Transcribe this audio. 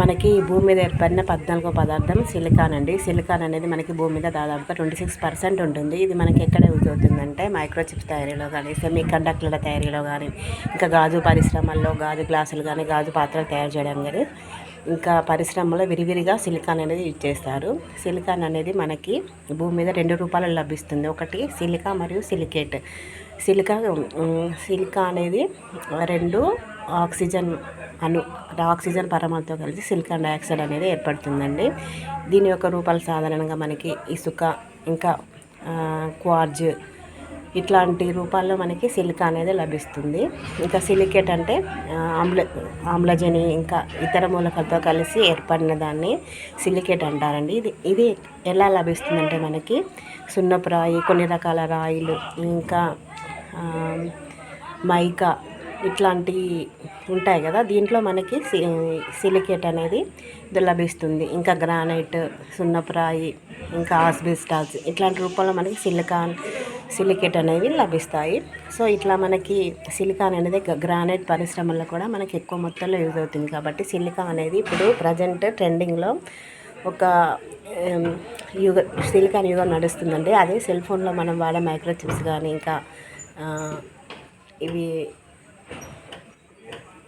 మనకి భూమి మీద ఏర్పడిన పద్నాలుగో పదార్థం సిలికాన్ అండి. సిలికాన్ అనేది మనకి భూమి మీద దాదాపుగా ట్వంటీ సిక్స్ పర్సెంట్ ఉంటుంది. ఇది మనకి ఎక్కడ యూజ్ అవుతుందంటే మైక్రోచిప్స్ తయారీలో కానీ సెమీ కండక్టర్ల తయారీలో కానీ ఇంకా గాజు పరిశ్రమల్లో గాజు గ్లాసులు కానీ గాజు పాత్రలు తయారు చేయడం కానీ ఇంకా పరిశ్రమలో విరివిరిగా సిలికాన్ అనేది యూజ్ చేస్తారు. సిలికాన్ అనేది మనకి భూమి మీద రెండు రూపాయలు లభిస్తుంది. ఒకటి సిలికా మరియు సిలికేట్. సిలికా సిలికా అనేది రెండు ఆక్సిజన్ అను ఆక్సిజన్ పరమాలతో కలిసి సిలికాన్ డయాక్సైడ్ అనేది ఏర్పడుతుందండి. దీని యొక్క రూపాలు సాధారణంగా మనకి ఇసుక ఇంకా క్వార్జ్ ఇట్లాంటి రూపాల్లో మనకి సిలికా అనేది లభిస్తుంది. ఇంకా సిలికేట్ అంటే ఆమ్ల ఆమ్లజని ఇంకా ఇతర మూలకాలతో కలిసి ఏర్పడిన దాన్ని సిలికేట్ అంటారండి. ఇది ఇది ఎలా లభిస్తుందంటే మనకి సున్నపు రాయి కొన్ని రకాల రాయిలు ఇంకా మైకా ఇట్లాంటి ఉంటాయి కదా దీంట్లో మనకి సి సిలికేట్ అనేది ఇది లభిస్తుంది. ఇంకా గ్రానైట్ సున్నపురాయి ఇంకా ఆస్బెస్టాస్ ఇట్లాంటి రూపంలో మనకి సిలికాన్ సిలికేట్ అనేవి లభిస్తాయి. సో ఇట్లా మనకి సిలికాన్ అనేది గ్రానైట్ పరిశ్రమల్లో కూడా మనకి ఎక్కువ మొత్తంలో యూజ్ అవుతుంది. కాబట్టి సిలికాన్ అనేది ఇప్పుడు ప్రజెంట్ ట్రెండింగ్లో ఒక యుగ సిలికాన్ యుగం నడుస్తుందండి. అదే సెల్ ఫోన్లో మనం వాడే మైక్రో చిప్స్ కానీ ఇంకా ఇవి